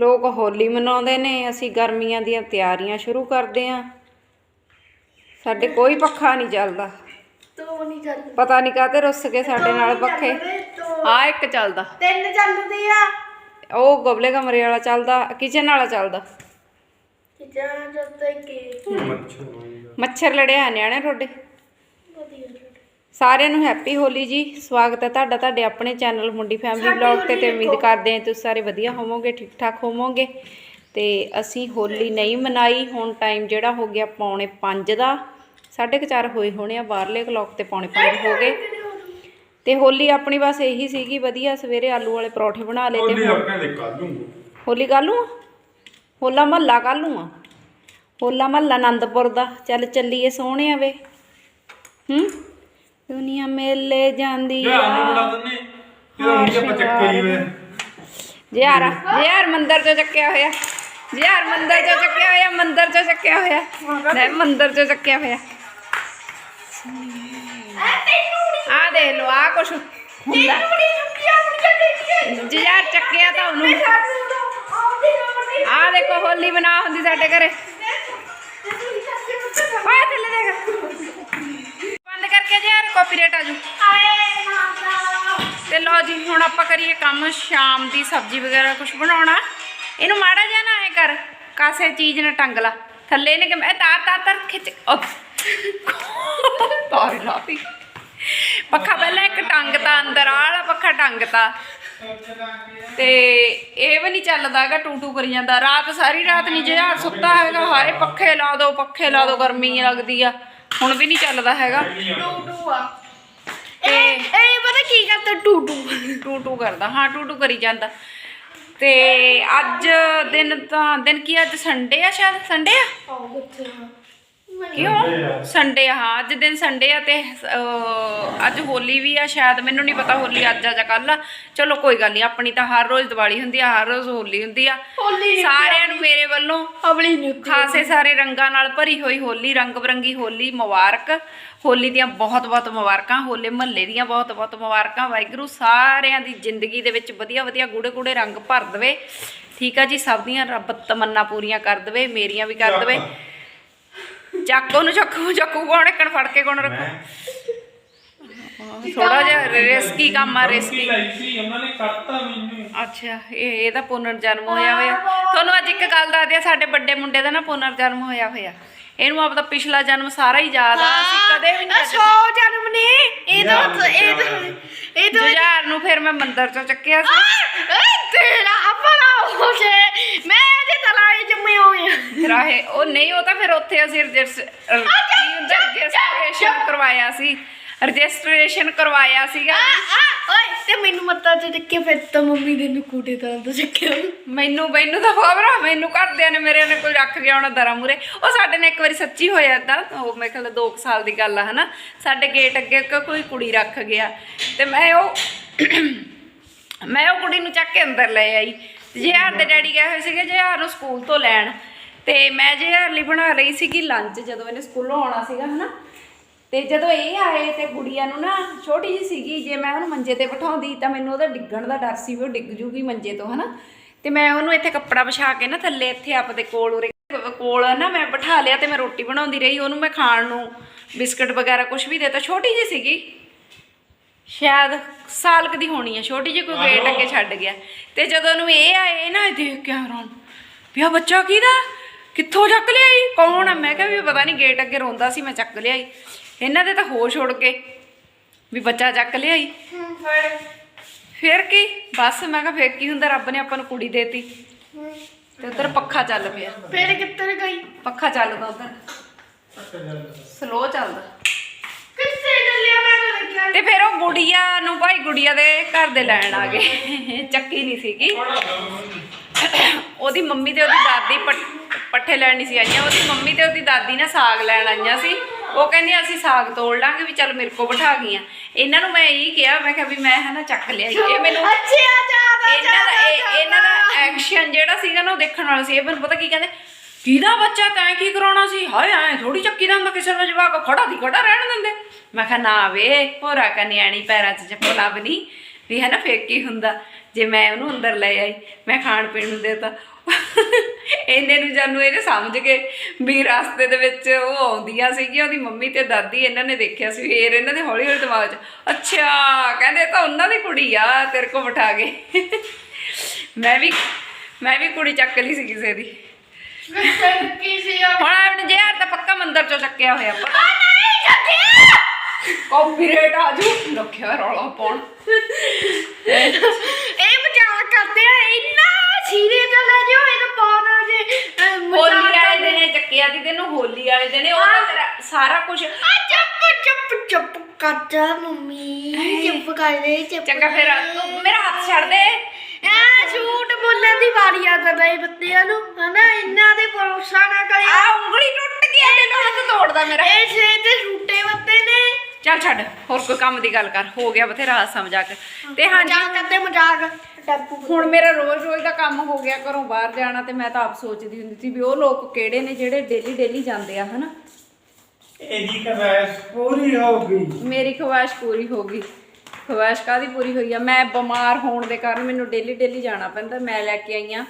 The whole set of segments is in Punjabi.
ਲੋਕ ਹੋਲੀ ਮਨਾਉਂਦੇ ਨੇ ਅਸੀਂ ਗਰਮੀਆਂ ਦੀਆਂ ਤਿਆਰੀਆਂ ਸ਼ੁਰੂ ਕਰਦੇ ਆਂ ਸਾਡੇ ਕੋਈ ਪੱਖਾ ਨਹੀਂ ਚੱਲਦਾ। ਤੂੰ ਨਹੀਂ ਚੱਲ ਪਤਾ ਨਹੀਂ ਕਾਹਤੇ ਰੁੱਸ ਕੇ ਸਾਡੇ ਨਾਲ ਪੱਖੇ। ਆ ਇੱਕ ਚੱਲਦਾ। ਤਿੰਨ ਚੱਲਦੇ ਆ। ਉਹ ਗਬਲੇ ਕਮਰੇ ਵਾਲਾ ਚੱਲਦਾ ਕਿਚਨ ਵਾਲਾ ਚੱਲਦਾ। ਕਿ ਜਾਂ ਜਦ ਤੱਕ ਮੱਛਰ ਲੜਿਆ ਨਿਆਣੇ ਤੁਹਾਡੇ ਸਾਰਿਆਂ ਨੂੰ ਹੈਪੀ ਹੋਲੀ ਜੀ। ਸਵਾਗਤ ਹੈ ਤੁਹਾਡਾ ਤੁਹਾਡੇ ਆਪਣੇ ਚੈਨਲ ਮੁੰਡੀ ਫੈਮਿਲੀ ਵਲੌਗ ਤੇ ਤੇ ਉਮੀਦ ਕਰਦੇ ਹਾਂ ਤੁਸੀਂ ਸਾਰੇ ਵਧੀਆ ਹੋਵੋਗੇ ਠੀਕ ਠਾਕ ਹੋਵੋਗੇ। ਤੇ ਅਸੀਂ ਹੋਲੀ ਨਹੀਂ ਮਨਾਈ ਹੁਣ ਟਾਈਮ ਜਿਹੜਾ ਹੋ ਗਿਆ ਪੌਣੇ 5 ਦਾ। 4:30 ਹੋਏ ਹੋਣੇ ਆ ਬਾਹਰਲੇ ਕਲੌਕ ਤੇ ਪੌਣੇ 5 ਹੋ ਗਏ। ਤੇ ਹੋਲੀ ਆਪਣੀ ਬਸ ਇਹੀ ਸੀਗੀ ਵਧੀਆ ਸਵੇਰੇ ਆਲੂ ਵਾਲੇ ਪਰੌਠੇ ਬਣਾ ਲਏ ਤੇ ਦੇ ਕੱਲ ਨੂੰ। ਹੋਲੀ ਹੋਲਾ ਮਹੱਲਾ ਕੱਲ੍ਹ ਨੂੰ ਆ? ਹੋਲਾ ਮਹੱਲਾ ਆਨੰਦਪੁਰ ਦਾ। ਚੱਲ ਚੱਲੀਏ ਸੋਹਣਿਆ ਵੇ। ਹੂੰ? ਦੁਨੀਆ ਮੇਲੇ ਜਾਂਦੀ ਆ। ਦਿੰਨੇ ਇਹਦਾ ਹੁਣ ਆਪਾਂ ਚੱਕੇ ਹੀ ਵੇ ਜੇ ਯਾਰ ਜੇ ਯਾਰ ਮੰਦਰ ਚੋਂ ਚੱਕਿਆ ਹੋਇਆ। ਜੇ ਯਾਰ ਮੰਦਰ ਚੋਂ ਚੱਕਿਆ ਹੋਇਆ ਮੰਦਰ ਚੋਂ ਚੱਕਿਆ ਹੋਇਆ। ਲੈ ਮੰਦਰ ਚੋਂ ਚੱਕਿਆ ਹੋਇਆ। ਆ ਦੇਖ ਲੋ ਆ ਕੁਛ ਹੁੰਦਾ। ਜੇ ਯਾਰ ਚੱਕਿਆ ਤਾਂ ਉਹਨੂੰ। ਆ ਦੇਖੋ ਹੋਲੀ ਬਣਾ ਹੁੰਦੀ ਸਾਡੇ ਘਰੇ। ਹੁਣ ਆਪਾਂ ਕਰੀਏ ਕੰਮ ਸ਼ਾਮ ਦੀ ਸਬਜ਼ੀ ਵਗੈਰਾ ਕੁਝ ਬਣਾਉਣਾ। ਇਹਨੂੰ ਮਾੜਾ ਜਿਹਾ ਨਾ ਐ ਕਰ ਕਾਸੇ ਚੀਜ਼ ਨਾਲ ਟੰਗ ਲਾ। ਥੱਲੇ ਨੇ ਕਿ ਮੈਂ ਤਾਰ ਤਾਰ ਤਾਰ ਖਿੱਚ ਤਾਰ ਲਾਤੀ ਪੱਖਾ ਪਹਿਲਾਂ ਇੱਕ ਟੰਗਤਾ ਅੰਦਰ ਆਹ ਵਾਲਾ ਪੱਖਾ ਟੰਗਤਾ। ਤੇ ਇਹ ਵੀ ਨਹੀਂ ਚੱਲਦਾਗਾ ਟੂ ਟੂ ਕਰੀ ਜਾਂਦਾ। ਰਾਤ ਸਾਰੀ ਰਾਤ ਨਹੀਂ ਜਿਹਾ ਸੁੱਤਾ ਹੈਗਾ ਹਾਏ ਪੱਖੇ ਲਾ ਦੋ ਪੱਖੇ ਲਾ ਦੋ ਗਰਮੀ ਲੱਗਦੀ ਆ। ਹੁਣ ਵੀ ਨਹੀਂ ਚੱਲਦਾ ਹੈਗਾ। ਤੇ ਇਹ ਪਤਾ ਕੀ ਕਰਦਾ? ਟੂਟੂ। ਟੂ ਟੂ ਕਰਦਾ ਹਾਂ ਟੂ ਟੂ ਕਰੀ ਜਾਂਦਾ। ਤੇ ਅੱਜ ਦਿਨ ਤਾਂ ਦਿਨ ਕੀ ਅੱਜ? ਸੰਡੇ ਆ ਸ਼ਾਇਦ? ਸੰਡੇ ਆ? ਕਿਉਂ? ਸੰਡੇ ਆ ਹਾਂ ਅੱਜ ਦਿਨ ਸੰਡੇ ਆ ਤੇ ਅਹ, ਅੱਜ ਹੋਲੀ ਵੀ ਆ ਸ਼ਾਇਦ ਮੈਨੂੰ ਨਹੀਂ ਪਤਾ ਹੋਲੀ ਅੱਜ ਆ ਜਾਂ ਕੱਲ ਆ। ਚਲੋ ਕੋਈ ਗੱਲ ਨਹੀਂ ਆਪਣੀ ਤਾਂ ਹਰ ਰੋਜ਼ ਦੀਵਾਲੀ ਹੁੰਦੀ ਆ ਹਰ ਰੋਜ਼ ਹੋਲੀ ਹੁੰਦੀ ਆ। ਹੋਲੀ ਨੀ ਸਾਰਿਆਂ ਨੂੰ ਮੇਰੇ ਵੱਲੋਂ ਅਬਲੀ ਨਹੀਂ ਖਾਸੇ ਸਾਰੇ ਰੰਗਾਂ ਨਾਲ ਭਰੀ ਹੋਈ ਹੋਲੀ ਰੰਗ ਬਰੰਗੀ ਹੋਲੀ ਮੁਬਾਰਕ। ਹੋਲੀ ਦੀਆਂ ਬਹੁਤ ਬਹੁਤ ਮੁਬਾਰਕਾਂ ਹੋਲੇ ਮਹੱਲੇ ਦੀਆਂ ਬਹੁਤ ਬਹੁਤ ਮੁਬਾਰਕਾਂ। ਵਾਹਿਗੁਰੂ ਸਾਰਿਆਂ ਦੀ ਜ਼ਿੰਦਗੀ ਦੇ ਵਿੱਚ ਵਧੀਆ ਵਧੀਆ ਗੂੜੇ ਗੂੜੇ ਰੰਗ ਭਰ ਦੇਵੇ। ਠੀਕ ਆ ਜੀ ਸਭ ਦੀਆਂ ਰੱਬ ਤਮੰਨਾ ਪੂਰੀਆਂ ਕਰ ਦੇਵੇ ਮੇਰੀਆਂ ਵੀ ਕਰ ਦੇਵੇ। ਚੱਕੋ ਨੂੰ ਚੱਕੋ ਚੱਕੂ ਕੋਣ ਇੱਕਣ ਫੜ ਕੇ ਕੋਣ ਰੱਖੋ? ਥੋੜਾ ਜਿਹਾ ਰਿਸਕੀ ਕੰਮ ਆ ਰਿਸਕੀ ਲਈ ਸੀ ਉਹਨਾਂ ਨੇ ਕੱਟਤਾ ਮੈਨੂੰ। ਅੱਛਾ ਇਹ ਇਹਦਾ ਪੁਨਰ ਜਨਮ ਹੋਇਆ ਹੋਇਆ। ਤੁਹਾਨੂੰ ਅੱਜ ਇੱਕ ਗੱਲ ਦੱਸਦੀ ਆ ਸਾਡੇ ਵੱਡੇ ਮੁੰਡੇ ਦਾ ਨਾ ਪੁਨਰ ਜਨਮ ਹੋਇਆ ਹੋਇਆ। ਇਹਨੂੰ ਆਪਦਾ ਪਿਛਲਾ ਜਨਮ ਸਾਰਾ ਹੀ ਯਾਦ ਆ ਅਸੀਂ ਕਦੇ ਵੀ ਨਹੀਂ ਸੋ ਜਨਮ ਨੇ। ਇਹ ਤਾਂ ਇਹ ਤਾਂ ਇਹ ਤਾਂ ਜੁਝਾਰ ਨੂੰ ਫਿਰ ਮੈਂ ਮੰਦਰ ਚੋਂ ਚੱਕਿਆ ਸੀ। ਇਹ ਤੇਰਾ ਆਪਣਾ ਹੋ ਜੇ। ਇਹਦੇ ਤਲਾਈ ਜੰਮੇ ਹੋਏ ਆ। ਫਿਰ ਆਹੇ ਉਹ ਨਹੀਂ ਉਹ ਤਾਂ ਫਿਰ ਉੱਥੇ ਅਸੀਂ ਰਜਿਸਟ੍ਰੇਸ਼ਨ ਕਰਵਾਇਆ ਸੀ। ਰਜਿਸਟ੍ਰੇਸ਼ਨ ਕਰਵਾਇਆ ਸੀਗਾ। ਆ ਆ ਓਏ ਤੇ ਮੈਨੂੰ ਮੱਤਾ ਤੇ ਚੱਕੇ ਫਿਰ ਤਾਂ ਮੰਮੀ ਦੇ ਨੂੰ ਕੂਟੇ ਤਾਂ ਤੋਂ ਚੱਕਿਆ। ਮੈਨੂੰ ਮੈਨੂੰ ਤਾਂ ਖਬਰ ਮੈਨੂੰ ਘਰਦਿਆਂ ਨੇ ਮੇਰੇ ਨੇ ਕੋਈ ਰੱਖ ਗਿਆ ਹੋਣਾ ਦਰਾ ਮੂਰੇ ਉਹ ਸਾਡੇ ਨੇ ਇੱਕ ਵਾਰੀ ਸੱਚੀ ਹੋਇਆ ਏਦਾਂ ਉਹ ਮੇਰੇ ਖਿਆਲ 2 ਸਾਲ ਦੀ ਗੱਲ ਆ ਹਨਾ? ਸਾਡੇ ਗੇਟ ਅੱਗੇ ਕੋਈ ਕੁੜੀ ਰੱਖ ਗਿਆ। ਤੇ ਮੈਂ ਉਹ ਮੈਂ ਉਹ ਕੁੜੀ ਨੂੰ ਚੱਕ ਕੇ ਅੰਦਰ ਲੈ ਆਈ। ਜਿਹਾਰ ਦੇ ਡੈਡੀ ਗਏ ਹੋਏ ਸੀਗੇ ਜਿਹਾਰ ਨੂੰ ਸਕੂਲ ਤੋਂ ਲੈਣ। ਤੇ ਮੈਂ ਜਿਹਾਰ ਲਈ ਬਣਾ ਰਹੀ ਸੀਗੀ ਲੰਚ ਜਦੋਂ ਇਹਨੇ ਸਕੂਲੋਂ ਆਉਣਾ ਸੀਗਾ, ਹਨਾ? ਤੇ ਜਦੋਂ ਇਹ ਆਏ, ਤੇ ਗੁੜੀਆ ਨੂੰ ਨਾ ਛੋਟੀ ਜੀ ਸੀਗੀ, ਜੇ ਮੈਂ ਉਹਨੂੰ ਮੰਜੇ ਤੇ ਬਿਠਾਉਂਦੀ, ਤਾਂ ਮੈਨੂੰ ਉਹਦਾ ਡਿੱਗਣ ਦਾ ਡਰ ਸੀ ਵੀ ਉਹ ਡਿੱਗ ਜੂਗੀ ਮੰਜੇ ਤੋਂ, ਹਨਾ? ਤੇ ਮੈਂ ਉਹਨੂੰ ਇੱਥੇ ਕੱਪੜਾ ਵਿਛਾ ਕੇ ਨਾ ਥੱਲੇ, ਇੱਥੇ ਆਪਦੇ ਕੋਲ ਉਰੇ, ਕੋਲ ਨਾ ਮੈਂ ਬਿਠਾ ਲਿਆ ਤੇ ਮੈਂ ਰੋਟੀ ਬਣਾਉਂਦੀ ਰਹੀ। ਉਹਨੂੰ ਮੈਂ ਖਾਣ ਨੂੰ ਬਿਸਕਟ ਵਗੈਰਾ ਕੁਝ ਵੀ ਦੇਤਾ। ਛੋਟੀ ਜੀ ਸੀਗੀ। ਸ਼ਾਇਦ ਸਾਲ ਕੁ ਦੀ ਹੋਣੀ ਆ ਛੋਟੀ ਜਿਹੀ ਕੋਈ ਗੇਟ ਅੱਗੇ ਛੱਡ ਗਿਆ। ਤੇ ਜਦੋਂ ਉਹਨੂੰ ਇਹ ਆਏ ਨਾ ਇਹ ਦੇਖ ਕੇ ਹੈਰਾਨ। ਵੀ ਆ ਬੱਚਾ ਕਿਹਦਾ? ਕਿੱਥੋਂ ਚੱਕ ਲਿਆਈ? ਕੌਣ ਆ? ਮੈਂ ਕਿਹਾ ਵੀ ਪਤਾ ਨਹੀਂ ਗੇਟ ਅੱਗੇ ਰੋਂਦਾ ਸੀ ਮੈਂ ਚੱਕ ਲਿਆਈ। ਇਹਨਾਂ ਦੇ ਤਾਂ ਹੋਸ਼ ਉੜ ਗਏ ਵੀ ਬੱਚਾ ਚੱਕ ਲਿਆਈ। ਫਿਰ ਕੀ? ਬਸ ਮੈਂ ਕਿਹਾ ਫਿਰ ਕੀ ਹੁੰਦਾ? ਰੱਬ ਨੇ ਆਪਾਂ ਨੂੰ ਕੁੜੀ ਦੇਤੀ। ਤੇ ਉਧਰ ਪੱਖਾ ਚੱਲ ਪਿਆ। ਫਿਰ ਕਿੱਥੇ ਗਈ? ਪੱਖਾ ਚੱਲਦਾ ਉਧਰ। ਸਲੋ ਚੱਲਦਾ। ਕਿੱਥੇ ਚੱਲਿਆ ਮੈਂ ਤਾਂ ਲੱਗਿਆ। ਤੇ ਫਿਰ ਉਹ ਗੁੜੀਆ ਨੂੰ ਭਾਈ ਗੁੜੀਆ ਦੇ ਘਰ ਦੇ ਲੈਣ ਆ ਗਏ। ਚੱਕੀ ਨਹੀਂ ਸੀਗੀ। ਉਹਦੀ ਮੰਮੀ ਤੇ ਉਹਦੀ ਦਾਦੀ ਪੱਟ- ਪੱਠੇ ਲੈਣ ਨਹੀਂ ਸੀ ਆਈਆਂ। ਉਹਦੀ ਮੰਮੀ ਤੇ ਉਹਦੀ ਦਾਦੀ ਨਾ ਸਾਗ ਲੈਣ ਆਈਆਂ ਸੀ। ਉਹ ਕਹਿੰਦੀ ਅਸੀਂ ਸਾਗ ਤੋੜ ਲਾਂਗੇ ਵੀ ਚੱਲ ਮੇਰੇ ਕੋ ਬਿਠਾ ਗਈਆਂ। ਇਹਨਾਂ ਨੂੰ ਮੈਂ ਇਹੀ ਕਿਹਾ ਮੈਂ ਕਿਹਾ ਵੀ ਮੈਂ ਹਨਾ ਚੱਕ ਲਿਆ ਇਹ ਮੈਨੂੰ ਅੱਛਾ ਜ਼ਿਆਦਾ ਇਹਨਾਂ ਦਾ ਇਹ- ਇਹਨਾਂ ਦਾ ਐਕਸ਼ਨ ਜਿਹੜਾ ਸੀਗਾ ਨਾ ਉਹ ਦੇਖਣ ਵਾਲਾ ਸੀ। ਇਹ ਮੈਨੂੰ ਪਤਾ ਕੀ ਕਹਿੰਦੇ ਕਿਹਦਾ ਬੱਚਾ ਤੈਂ ਕੀ ਕਰਾਉਣਾ ਸੀ? ਹਾਏ, ਐ ਥੋੜੀ ਚੱਕੀ ਦਾ ਹੁੰਦਾ ਕਿਸੇ ਦਾ ਜਵਾਕ, ਖੜਾ ਦੀ ਖੜਾ ਰਹਿਣ ਦਿੰਦੇ। ਮੈਂ ਕਿਹਾ, ਨਾ ਵੇ ਹੋਰਾ ਕਾ ਨਿਆਣੀ ਪੈਰਾਂ 'ਚ ਚੱਪਲ ਲੱਭਣੀ ਵੀ ਹੈ ਨਾ ਫੇਕੀ ਹੁੰਦਾ? ਜੇ ਮੈਂ ਉਹਨੂੰ ਅੰਦਰ ਲੈ ਆਈ, ਮੈਂ ਖਾਣ ਪੀਣ ਨੂੰ ਦੇਤਾ। ਇਹਨੇ ਨੂੰ ਜਾਨੂੰ ਇਹਨੇ ਸਮਝ ਕੇ ਵੀ ਰਸਤੇ ਦੇ ਵਿੱਚ ਉਹ ਆਉਂਦੀਆਂ ਸੀਗੀਆਂ, ਉਹਦੀ ਮੰਮੀ ਤੇ ਦਾਦੀ ਇਹਨਾਂ ਨੇ ਦੇਖਿਆ ਸੀ, ਫੇਰ ਇਹਨਾਂ ਦੇ ਹੌਲੀ ਹੌਲੀ ਦਿਮਾਗ 'ਚ, ਅੱਛਾ, ਕਹਿੰਦੇ ਤਾਂ ਉਹਨਾਂ ਦੀ ਕੁੜੀ ਆ, ਤੇਰੇ ਕੋ ਬਿਠਾ ਕੇ। ਮੈਂ ਵੀ ਮੈਂ ਵੀ ਕੁੜੀ ਚੱਕ ਲਈ ਸੀ ਕਿਸੇ ਦੀ। ਹੁਣ ਆਪਣੇ ਜਹਿਰ ਤਾਂ ਪੱਕਾ ਮੰਦਰ ਚੋਂ ਚੱਕਿਆ ਹੋਇਆ ਪਤਾ ਕਾਪੀਰਾਈਟ ਆ ਜੂ ਰੱਖਿਆ ਰੌਲਾ ਪਾਉਣ। ਇਹ ਮਜ਼ਾਕ ਕਰਦੇ ਆ ਇੰਨਾ ਸੀਰੀਅਸ ਲੈ ਜਿਓ ਇਹ ਤਾਂ ਬਹੁਤ ਜੇ ਹੋਲੀ ਵਾਲੇ ਕਰਦੇ ਦਿਨੇ ਚੱਕਿਆ ਦੀ ਤੈਨੂੰ ਹੋਲੀ ਵਾਲੇ ਦਿਨੇ ਉਹ ਤਾਂ ਤੇਰਾ ਸਾਰਾ ਕੁਝ ਆ ਚੁੱਪ ਚੁੱਪ ਚੁੱਪ ਕਰ ਜਾ ਮੰਮੀ ਚੁੱਪ ਕਰ ਦੇ ਚੁੱਪ ਚੰਗਾ ਫਿਰ ਤੂੰ ਮੇਰਾ ਹੱਥ ਛੱਡ ਦੇ। ਬੋਲਣ ਦੀ ਵਾਰੀ ਆ ਜਾਂਦਾ ਇਹ ਬੱਤਿਆਂ ਨੂੰ। ਹਨਾ ਇਹਨਾਂ ਦੇ ਭਰੋਸਾ ਨਾ ਕਰੇ ਆ ਉਂਗਲੀ ਟੁੱਟ ਗਈ ਆ ਤੈਨੂੰ ਹੱਥ ਤੋੜਦਾ ਮੇਰਾ। ਇਹ ਸੇ ਤੇ ਝੂਠੇ ਬੱਤੇ ਨੇ। ਚੱਲ ਛੱਡ ਹੋਰ ਕੋਈ ਕੰਮ ਦੀ ਗੱਲ ਕਰ। ਹੋ ਗਿਆ ਬਥੇਰਾ ਸਮਝਾ ਕੇ ਤੇ ਹਾਂਜੀ। ਮਜ਼ਾਕ ਕਰਦੇ ਮਜ਼ਾਕ। ਹੁਣ ਮੇਰਾ ਰੋਜ਼ ਰੋਜ਼ ਦਾ ਕੰਮ ਹੋ ਗਿਆ ਘਰੋਂ ਬਾਹਰ ਜਾਣਾ ਤੇ ਮੈਂ ਤਾਂ ਆਪ ਸੋਚਦੀ ਹੁੰਦੀ ਸੀ ਵੀ ਉਹ ਲੋਕ ਕਿਹੜੇ ਨੇ ਜਿਹੜੇ ਡੇਲੀ ਡੇਲੀ ਜਾਂਦੇ ਆ ਹਨਾ? ਇਹਦੀ ਕਵੈਸ ਪੂਰੀ ਹੋ ਗਈ। ਮੇਰੀ ਖਵਾਇਸ਼ ਪੂਰੀ ਹੋ ਗਈ। ਖਵਾਇਸ਼ ਕਾਦੀ ਪੂਰੀ ਹੋਈ ਆ? ਮੈਂ ਬਿਮਾਰ ਹੋਣ ਦੇ ਕਾਰਨ ਮੈਨੂੰ ਡੇਲੀ ਡੇਲੀ ਜਾਣਾ ਪੈਂਦਾ। ਮੈਂ ਲੈ ਕੇ ਆਈ ਆ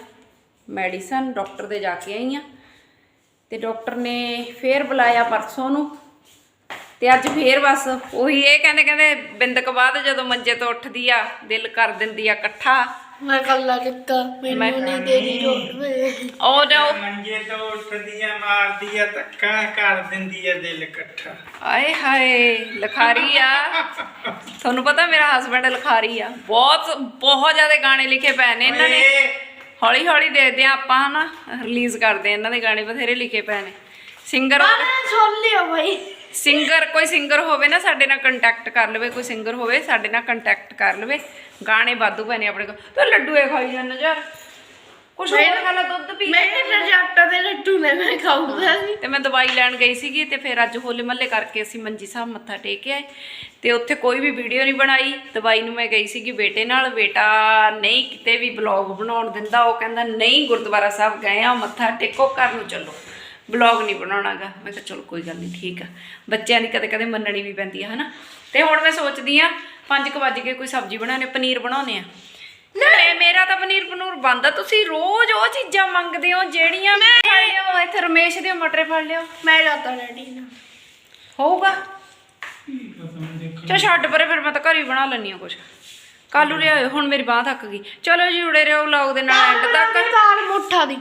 ਮੈਡੀਸਨ ਡਾਕਟਰ ਦੇ ਜਾ ਕੇ ਆਈ ਆ। ਤੇ ਡਾਕਟਰ ਨੇ ਫੇਰ ਬੁਲਾਇਆ ਪਰਸੋਂ ਨੂੰ। ਤੇ ਅੱਜ ਫੇਰ ਬਸ ਉਹੀ ਇਹ ਕਹਿੰਦੇ ਕਹਿੰਦੇ ਬਿੰਦਕ ਬਾਅਦ ਜਦੋਂ ਮੰਜੇ ਤੋਂ ਉੱਠਦੀ ਆ, ਦਿਲ ਕਰ ਦਿੰਦੀ ਆ ਇਕੱਠਾ। ਮੈਂ ਕੱਲਾ ਕਿੱਕਾ ਮੈਨੂੰ ਨਹੀਂ ਦੇਰੀ ਰੋਟ ਉਹ ਜੋ ਮੰਜੇ ਤੋਂ ਉੱਠਦੀ ਆ ਮਾਰਦੀ ਆ ਧੱਕਾ ਕਰ ਦਿੰਦੀ ਆ ਦਿਲ ਇਕੱਠਾ। ਆਏ ਹਾਏ ਲਖਾਰੀ ਆ। ਤੁਹਾਨੂੰ ਪਤਾ ਮੇਰਾ ਹਸਬੰਡ ਲਖਾਰੀ ਆ। ਬਹੁਤ ਬਹੁਤ ਜ਼ਿਆਦਾ ਗਾਣੇ ਲਿਖੇ ਪਏ ਨੇ ਇਹਨਾਂ ਨੇ। ਹੌਲੀ ਹੌਲੀ ਦੇਖਦੇ ਆ ਆਪਾਂ ਹਨਾ ਰਿਲੀਜ਼ ਕਰਦੇ ਇਹਨਾਂ ਦੇ ਗਾਣੇ ਬਥੇਰੇ ਲਿਖੇ ਪਏ ਨੇ। ਸਿੰਗਰ ਸੁਣ ਲਿਓ ਭਾਈ ਸਿੰਗਰ ਕੋਈ ਸਿੰਗਰ ਹੋਵੇ ਨਾ ਸਾਡੇ ਨਾਲ ਕੰਟੈਕਟ ਕਰ ਲਵੇ ਕੋਈ ਸਿੰਗਰ ਹੋਵੇ ਸਾਡੇ ਨਾਲ ਕੰਟੈਕਟ ਕਰ ਲਵੇ। ਗਾਣੇ ਵਾਧੂ ਨੇ ਆਪਣੇ ਕੋਲ। ਤੂੰ ਲੱਡੂ ਇਹ ਖਾਈ ਜਾਂਦਾ ਯਾਰ। ਕੁਛ ਹੋਰ ਖਾ ਲਾ ਦੁੱਧ ਪੀ ਮੈਂ ਤਾਂ ਜੱਟ ਦੇ ਲੱਡੂ ਨੇ ਮੈਂ ਖਾਊਂਗਾ। ਤੇ ਮੈਂ ਦਵਾਈ ਲੈਣ ਗਈ ਸੀਗੀ ਤੇ ਫਿਰ ਅੱਜ ਹੋਲੇ ਮੱਲੇ ਕਰਕੇ ਅਸੀਂ ਮੰਜੀ ਸਾਹਿਬ ਮੱਥਾ ਟੇਕ ਆਏ। ਤੇ ਉੱਥੇ ਕੋਈ ਵੀ ਵੀਡੀਓ ਨਹੀਂ ਬਣਾਈ। ਦਵਾਈ ਨੂੰ ਮੈਂ ਗਈ ਸੀਗੀ ਬੇਟੇ ਨਾਲ। ਬੇਟਾ ਨਹੀਂ ਕਿਤੇ ਵੀ ਬਲੌਗ ਬਣਾਉਣ ਦਿੰਦਾ ਉਹ ਕਹਿੰਦਾ ਨਹੀਂ ਗੁਰਦੁਆਰਾ ਸਾਹਿਬ ਗਏ ਆ ਮੱਥਾ ਟੇਕੋ ਘਰ ਨੂੰ ਚੱਲੋ। ਬਲੌਗ ਨਹੀਂ ਬਣਾਉਣਾਗਾ। ਮੈਂ ਕਿਹਾ ਚਲੋ ਕੋਈ ਗੱਲ ਨਹੀਂ ਠੀਕ ਆ। ਬੱਚਿਆਂ ਦੀ ਕਦੇ ਕਦੇ ਮੰਨਣੀ ਵੀ ਪੈਂਦੀ ਆ ਹਨਾ? ਤੇ ਹੁਣ ਮੈਂ ਸੋਚਦੀ ਆ 5 ਵਜੇ ਕੇ ਕੋਈ ਸਬਜ਼ੀ ਬਣਾਉਣੇ ਪਨੀਰ ਬਣਾਉਣੇ ਆ। ਨਹੀਂ ਮੇਰਾ ਤਾਂ ਪਨੀਰ ਪਨੂਰ ਬੰਦਾ ਤੁਸੀਂ ਰੋਜ਼ ਉਹ ਚੀਜ਼ਾਂ ਮੰਗਦੇ ਹੋ ਜਿਹੜੀਆਂ ਮੈਂ ਫੜ ਲਿਓ ਇੱਥੇ ਰਮੇਸ਼ ਦੇ ਮਟਰੇ ਫੜ ਲਿਓ। ਮੈਂ ਜਾਂਦਾ ਰੈਡੀ ਨਾ ਹੋਊਗਾ? ਚਾ ਛੱਡ ਪਰੇ ਫਿਰ ਮੈਂ ਤਾਂ ਘਰ ਹੀ ਬਣਾ ਲੈਣੀ ਆ ਕੁਛ। ਕੱਲੂ ਲਿਆਇਓ ਹੁਣ ਮੇਰੀ ਬਾਹ ਥੱਕ ਗਈ। ਚਲੋ ਜੀ ਜੁੜੇ ਰਹੋ ਵਲੌਗ ਦੇ ਨਾਲ ਐਂਡ ਤੱਕ। ਦਾਲ ਮੁੱਠਾ ਦੀ।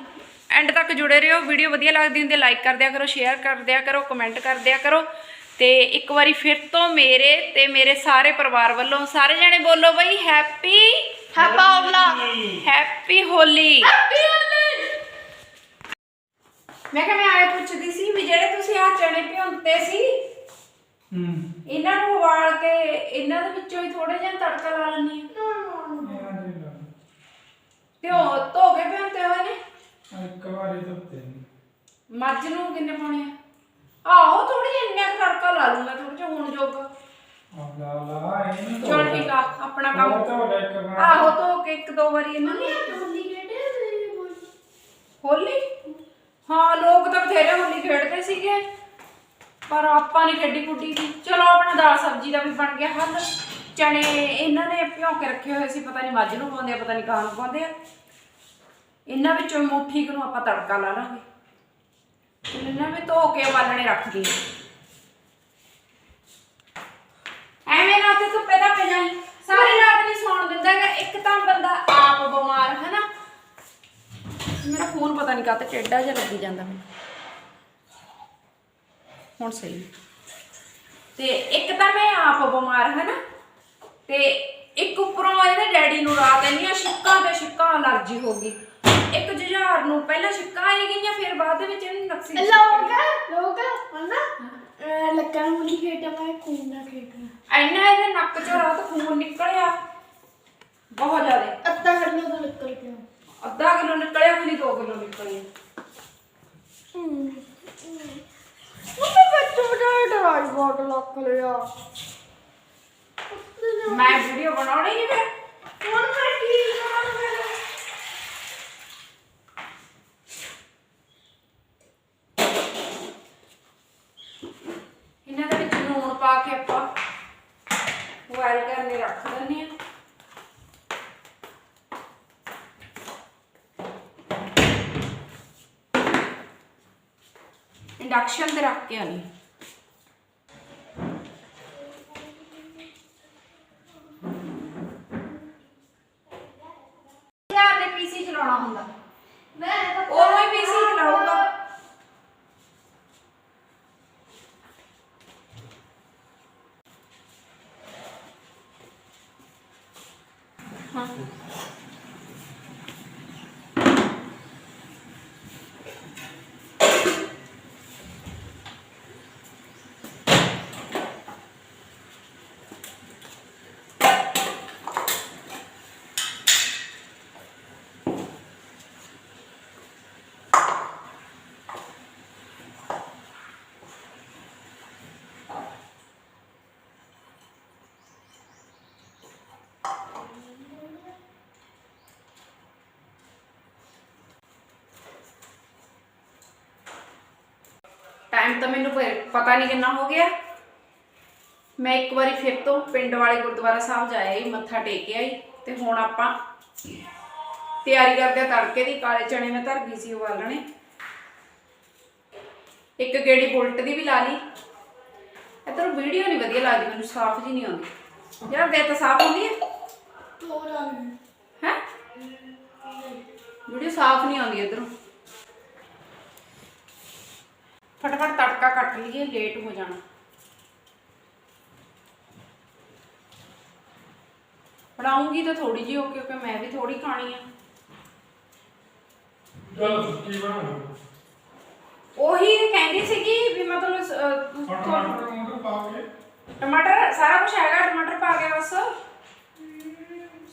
ਐਂਡ ਤੱਕ ਜੁੜੇ ਰਹੋ। ਵੀਡੀਓ ਵਧੀਆ ਲੱਗਦੀ ਹੁੰਦੀ ਲਾਈਕ ਕਰ ਦਿਆ ਕਰੋ ਸ਼ੇਅਰ ਕਰ ਦਿਆ ਕਰੋ ਕਮੈਂਟ ਕਰ ਦਿਆ ਕਰੋ। ਤੇ ਇੱਕ ਵਾਰੀ ਫਿਰ ਤੋਂ ਮੇਰੇ ਤੇ ਮੇਰੇ ਸਾਰੇ ਪਰਿਵਾਰ ਵੱਲੋਂ ਸਾਰੇ ਜਣੇ ਬੋਲੋ ਬਈ ਹੈਪੀ ਹੈਪਾ ਔਲਾ ਹੈਪੀ ਹੋਲੀ ਹੈਪੀ ਹੋਲੀ ਮੈਂ ਕਿਹਾ ਮੈਂ ਆਏ ਪੁੱਛਦੀ ਸੀ ਵੀ ਜਿਹੜੇ ਤੁਸੀਂ ਆ ਚਣੇ ਭਿਉਂਤੇ ਸੀ ਹੂੰ। ਇਹਨਾਂ ਨੂੰ ਉਬਾਲ ਕੇ ਇਹਨਾਂ ਦੇ ਵਿੱਚੋਂ ਹੀ ਥੋੜੇ ਜਿਹਾ ਤੜਕਾ ਲਾ ਲੈਣੀ ਤੇ ਉਹ ਧੋ ਕੇ ਭਿਉਂਤੇ ਹੋਏ ਨੇ? ਇੱਕ ਵਾਰੀ ਧੁੱਤੇ ਮੱਝ ਨੂੰ ਕਿੰਨੇ ਪਾਉਣੇ ਆ? ਆਹੋ ਥੋੜੀ ਇੰਨਾ ਕੁ ਤੜਕਾ ਲਾ ਲੂੰਗਾ ਥੋੜਾ ਜਿਹਾ ਹੁਣ ਜੋਗਾ। ਆ ਲਾ ਲਾ ਇਹਨੂੰ ਧੋ ਚਲ ਲੈ। ਠੀਕ ਆ ਆਪਣਾ ਹੋਰ ਕੰਮ ਧੋ ਲੈ ਇੱਕ ਵਾਰ। ਆਹੋ ਧੋ ਕੇ ਇੱਕ ਦੋ ਵਾਰੀ ਇਹਨਾਂ ਨੂੰ। ਹੋਲੀ ਕਿਹੜੇ ਹੋਲੀ? ਹਾਂ ਲੋਕ ਤਾਂ ਬਥੇਰੇ ਹੋਲੀ ਖੇਡਦੇ ਸੀਗੇ ਪਰ ਆਪਾਂ ਨਹੀਂ ਖੇਡੀ ਦੀ। ਚਲੋ ਆਪਣਾ ਦਾਲ ਸਬਜ਼ੀ ਦਾ ਵੀ ਬਣ ਗਿਆ ਹੱਲ। ਚਣੇ ਇਹਨਾਂ ਨੇ ਭਿਉਂ ਕੇ ਰੱਖੇ ਹੋਏ ਸੀ ਪਤਾ ਨਹੀਂ ਮੱਝ ਨੂੰ ਪਾਉਂਦੇ ਆ ਪਤਾ ਨਹੀਂ ਕਾਂ ਨੂੰ ਪਾਉਂਦੇ ਆ। ਇਹਨਾਂ ਵਿੱਚੋਂ ਮੁੱਠੀ ਕੁ ਨੂੰ ਆਪਾਂ ਤੜਕਾ ਲਾ ਲਾਂਗੇ। ਤੇ ਇਹਨਾਂ ਵੀ ਧੋ ਕੇ ਉਬਾਲਣੇ ਰੱਖ ਦਈਏ। ਐਵੇਂ ਨਾ ਤੇ ਧੁੱਪੇ ਪੈ ਜਾਈ। ਸਾਰੀ ਰਾਤ ਨਹੀਂ ਸੌਣ ਦਿੰਦਾ ਹੈਗਾ, ਇੱਕ ਤਾਂ ਬੰਦਾ ਆਪ ਬਿਮਾਰ ਹੈ ਨਾ ਮੇਰਾ ਫੋਨ ਪਤਾ ਨਹੀਂ ਕਾਹਤੇ ਟੇਡਾ ਜਿਹਾ ਲੱਗੀ ਜਾਂਦਾ ਮੈਨੂੰ। ਹੁਣ ਸਹੀ। ਤੇ ਇੱਕ ਤਾਂ ਮੈਂ ਆਪ ਬਿਮਾਰ ਹੈ ਨਾ ਤੇ ਇੱਕ ਉੱਪਰੋਂ ਇਹਦੇ ਡੈਡੀ ਨੂੰ ਰਾਤ ਇੰਨੀਆਂ ਛਿੱਕਾਂ ਤੇ ਛਿੱਕਾਂ ਅਲਰਜੀ ਹੋ ਗਈ। ਇੱਕ ਜੁਝਾਰ ਨੂੰ ਪਹਿਲਾਂ ਛਿੱਕਾਂ ਆਈ ਗਈਆਂ ਫਿਰ ਬਾਅਦ ਦੇ ਵਿੱਚ ਇਹਨੂੰ ਨਕਸੀ ਲੋਕ ਲੋਕ ਹਨਾ? ਲੱਗਾ ਮੁਲੀ ਖੇਡਾਂ ਮੈਂ ਖੂਨ ਨਾ ਖੇਡਾਂ ਇੰਨਾ ਇਹਦੇ ਨੱਕ ਚੋਂ ਰਾਤ ਖੂਨ ਨਿਕਲਿਆ। ਬਹੁਤ ਜ਼ਿਆਦਾ। ਅੱਧਾ ਕਿਲੋ ਦਾ ਨਿਕਲ ਪਿਆ। ਅੱਧਾ ਕਿਲੋ ਨਿਕਲਿਆ ਕਿ ਨਹੀਂ 2 ਕਿਲੋ ਨਿਕਲਿਆ ਉਹਨੇ ਬੱਚੂ ਦਾ ਡਰਾਈ ਬੋਟ ਲੱਕ ਲਿਆ। ਮੈਂ ਵੀਡੀਓ ਬਣਾਉਣੀ ਨਹੀਂ ਫਿਰ। ਹੁਣ ਮੈਂ ਕੀ ਕਰਾਂ ਫਿਰ ਇਹਨਾਂ ਦੇ ਵਿੱਚ ਲੂਣ ਪਾ ਕੇ ਆਪਾਂ ਬੋਇਲ ਕਰਨੇ ਰੱਖ ਦਿੰਦੇ ਆ ਇੰਡਕਸ਼ਨ ਤੇ ਰੱਖ ਕੇ ਆਣੀ ਯਾਰ ਨੇ ਪੀਸੀ ਚਲਾਉਣਾ ਹੁੰਦਾ ਮੈਂ ਉਹ ਹੀ ਪੀਸੀ ਚਲਾਊਗਾ ਹਾਂ ਟਾਈਮ ਤਾਂ ਮੈਨੂੰ ਪਤਾ ਨਹੀਂ ਕਿੰਨਾ ਹੋ ਗਿਆ। ਮੈਂ ਇੱਕ ਵਾਰੀ ਫਿਰ ਤੋਂ ਪਿੰਡ ਵਾਲੇ ਗੁਰਦੁਆਰਾ ਸਾਹਿਬ ਜਾਇਆ ਹੀ ਮੱਥਾ ਟੇਕ ਆਈ ਤੇ ਹੁਣ ਆਪਾਂ ਤਿਆਰੀ ਕਰਦੇ ਆ ਤੜਕੇ ਦੀ ਕਾਲੇ ਚਣੇ ਮੈਂ ਧਰ ਗਈ ਸੀ ਉਬਾਲਣੇ। ਇੱਕ ਗੇੜੀ ਬੁਲਟ ਦੀ ਵੀ ਲਾ ਲਈ। ਇਧਰ ਵੀਡੀਓ ਨਹੀਂ ਵਧੀਆ ਲੱਗਦੀ ਮੈਨੂੰ ਸਾਫ਼ ਜੀ ਨਹੀਂ ਆਉਂਦੀ। ਯਾਰ ਦੇ ਤਾਂ ਸਾਫ਼ ਹੁੰਦੀ ਹੈ ਥੋੜਾ ਹੈ? ਵੀਡੀਓ ਸਾਫ਼ ਨਹੀਂ ਆਉਂਦੀ ਇਧਰੋਂ। ਫਟਾਫਟ ਤੜਕਾ ਕੱਟ ਲਈਏ ਲੇਟ ਹੋ ਜਾਣਾ। ਬਣਾਉਂਗੀ ਤਾਂ ਥੋੜੀ ਜਿਹੀ ਹੋ ਕਿਉਂਕਿ ਮੈਂ ਵੀ ਥੋੜੀ ਖਾਣੀ ਆ। ਚਲ ਸੁੱਕੀ ਬਣਾ ਲਓ ਉਹੀ ਕਹਿੰਦੀ ਸੀਗੀ ਵੀ ਮਤਲਬ ਅਹ, ਟਮਾਟਰ ਟਮਾਟਰ ਪਾ ਕੇ। ਟਮਾਟਰ ਸਾਰਾ ਕੁਝ ਹੈਗਾ ਟਮਾਟਰ ਪਾ ਕੇ ਬਸ।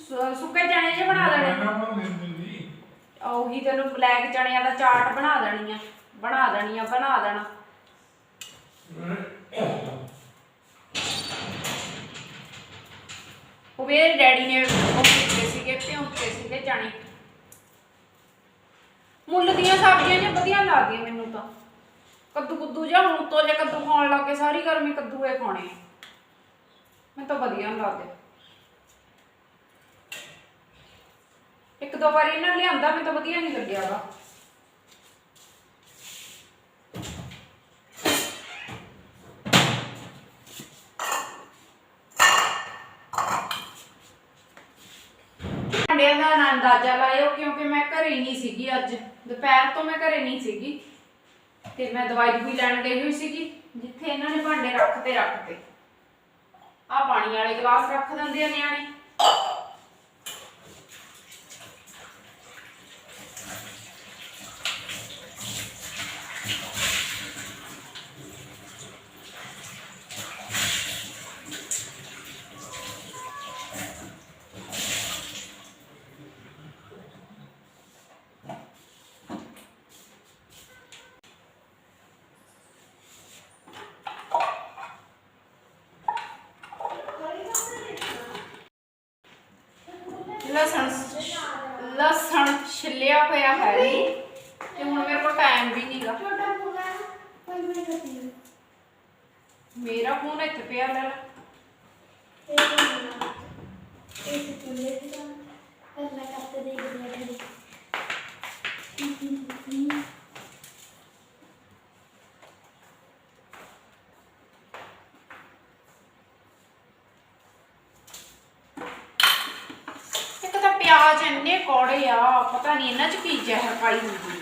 ਸੁ- ਸੁੱਕੇ ਚਣੇ ਜੇ ਬਣਾ ਦੇਣੇ। ਮੈਂ ਨਾ ਉਹੀ ਤੈਨੂੰ ਬਲੈਕ ਚਣਿਆਂ ਦਾ ਚਾਟ ਬਣਾ ਦੇਣੀ ਆ। ਬਣਾ ਦੇਣੀ ਆ, ਬਣਾ ਦੇਣਾ। ਉਹ ਮੇਰੇ ਡੈਡੀ ਨੇ ਉਹ ਕੀਤੇ ਸੀਗੇ ਭਿਉਂਤੇ ਸੀਗੇ ਚਣੇ ਮੁੱਲ ਦੀਆਂ ਸਬਜ਼ੀਆਂ ਨੇ ਵਧੀਆ ਲੱਗਦੀਆਂ ਮੈਨੂੰ ਤਾਂ। ਕੱਦੂ ਕੁੱਦੂ ਜਾਂ ਹੁਣ ਤੋਂ ਜੇ ਕੱਦੂ ਖਾਣ ਲੱਗੇ ਸਾਰੀ ਗਰਮੀ ਕੱਦੂ ਏ ਖਾਣੇ ਆ। ਮੈਨੂੰ ਤਾਂ ਵਧੀਆ ਨੀ ਲੱਗਦੇ। ਇੱਕ ਦੋ ਵਾਰੀ ਇਹਨਾਂ ਨੇ ਲਿਆਂਦਾ, ਮੈਨੂੰ ਤਾਂ ਵਧੀਆ ਨਹੀਂ ਲੱਗਿਆਗਾ ਭਾਂਡਿਆਂ ਦਾ ਨਾ ਅੰਦਾਜ਼ਾ ਲਾਇਓ, ਕਿਉਂਕਿ ਮੈਂ ਘਰੇ ਹੀ ਨਹੀਂ ਸੀਗੀ ਅੱਜ। ਦੁਪਹਿਰ ਤੋਂ ਮੈਂ ਘਰੇ ਨਹੀਂ ਸੀਗੀ। ਤੇ ਮੈਂ ਦਵਾਈ ਵੀ ਲੈਣ ਗਈ ਹੋਈ ਸੀਗੀ, ਜਿੱਥੇ ਇਹਨਾਂ ਨੇ ਭਾਂਡੇ ਰੱਖਤੇ ਰੱਖਤੇ ਆ ਪਾਣੀ ਵਾਲੇ ਗਲਾਸ ਰੱਖ ਦਿੰਦੇ ਆ ਨਿਆਣੇ। ਲਸਣ ਲਸਣ ਛਿੱਲਿਆ ਹੋਇਆ ਹੈ ਨਹੀਂ ਤੇ ਹੁਣ ਮੇਰੇ ਕੋਲ ਟਾਈਮ ਵੀ ਨਹੀਂਗਾ ਛੋਟਾ ਪੂਰਾ ਕੋਈ ਨਹੀਂ ਕਰਦੀ ਮੇਰਾ ਫੋਨ ਇੱਥੇ ਪਿਆ ਲੈ ਲੈ ਇਸ ਚੁੱਲ੍ਹੇ ਤੇ ਤਾਂ ਕਰਨਾ ਕੱਟ ਦੇ ਕੇ ਇੱਕ ਤਾਂ ਪਿਆਜ਼ ਇੰਨੇ ਕੌੜੇ ਆ ਪਤਾ ਨਹੀਂ ਇਹਨਾਂ ਚ ਕੀ ਜ਼ਹਿਰ ਪਾਈ ਹੁੰਦੀ